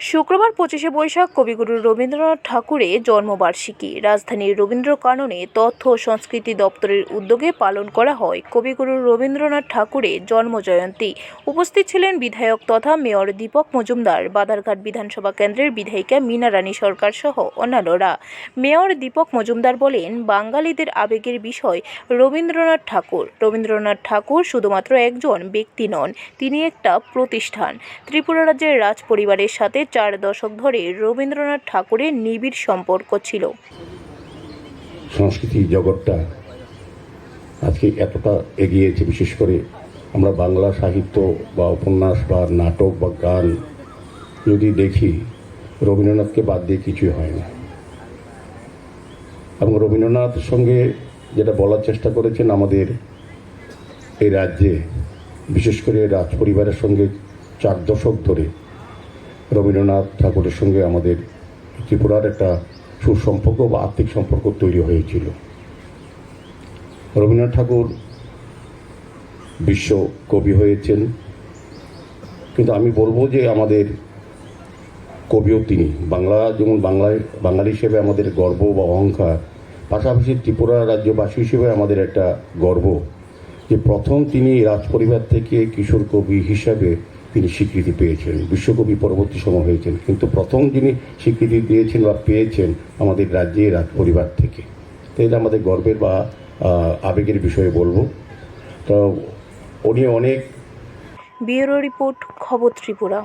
শুক্রবার পঁচিশে বৈশাখ কবিগুরু রবীন্দ্রনাথ ঠাকুরের জন্মবার্ষিকী। রাজধানীর রবীন্দ্র কাননে তথ্য ও সংস্কৃতি দপ্তরের উদ্যোগে পালন করা হয় কবিগুরু রবীন্দ্রনাথ ঠাকুরের জন্মজয়ন্তী। উপস্থিত ছিলেন বিধায়ক তথা মেয়র দীপক মজুমদার, বাদারঘাট বিধানসভা কেন্দ্রের বিধায়িকা মীনা রানী সরকার সহ অন্যান্যরা। মেয়র দীপক মজুমদার বলেন, বাঙালিদের আবেগের বিষয় রবীন্দ্রনাথ ঠাকুর। রবীন্দ্রনাথ ঠাকুর শুধুমাত্র একজন ব্যক্তি নন, তিনি একটা প্রতিষ্ঠান। ত্রিপুরা রাজ্যের রাজ পরিবারের সাথে চার দশক ধরে রবীন্দ্রনাথ ঠাকুরের নিবিড় সম্পর্ক ছিল। সংস্কৃতি জগৎটা আজকে এতটা এগিয়েছে, বিশেষ করে আমরা বাংলা সাহিত্য বা উপন্যাস বা নাটক বা গান যদি দেখি, রবীন্দ্রনাথকে বাদ দিয়ে কিছুই হয় না। এবং রবীন্দ্রনাথের সঙ্গে যেটা বলার চেষ্টা করেছেন আমাদের এই রাজ্যে, বিশেষ করে রাজ পরিবারের সঙ্গে চার দশক ধরে রবীন্দ্রনাথ ঠাকুরের সঙ্গে আমাদের ত্রিপুরার একটা সুসম্পর্ক বা আর্থিক সম্পর্ক তৈরি হয়েছিল। রবীন্দ্রনাথ ঠাকুর বিশ্ব কবি হয়েছেন। কিন্তু আমি বলব যে আমাদের কবিও তিনি। বাংলা, যেমন বাংলায়, বাঙালি হিসেবে আমাদের গর্ব বা অহংকার, পাশাপাশি ত্রিপুরা রাজ্যবাসী হিসেবে আমাদের একটা গর্ব যে প্রথম তিনি রাজপরিবার থেকে কিশোর কবি হিসাবে তিনি স্বীকৃতি পেয়েছেন, বিশ্বকবি পরবর্তী সময় হয়েছেন, কিন্তু প্রথম যিনি স্বীকৃতি দিয়েছেন বা পেয়েছেন আমাদের রাজ্যে রাজ পরিবার থেকে। তো এটা আমাদের গর্বের বা আবেগের বিষয়ে বলব। তো উনি অনেক ব্যুরো রিপোর্ট, খবর ত্রিপুরা।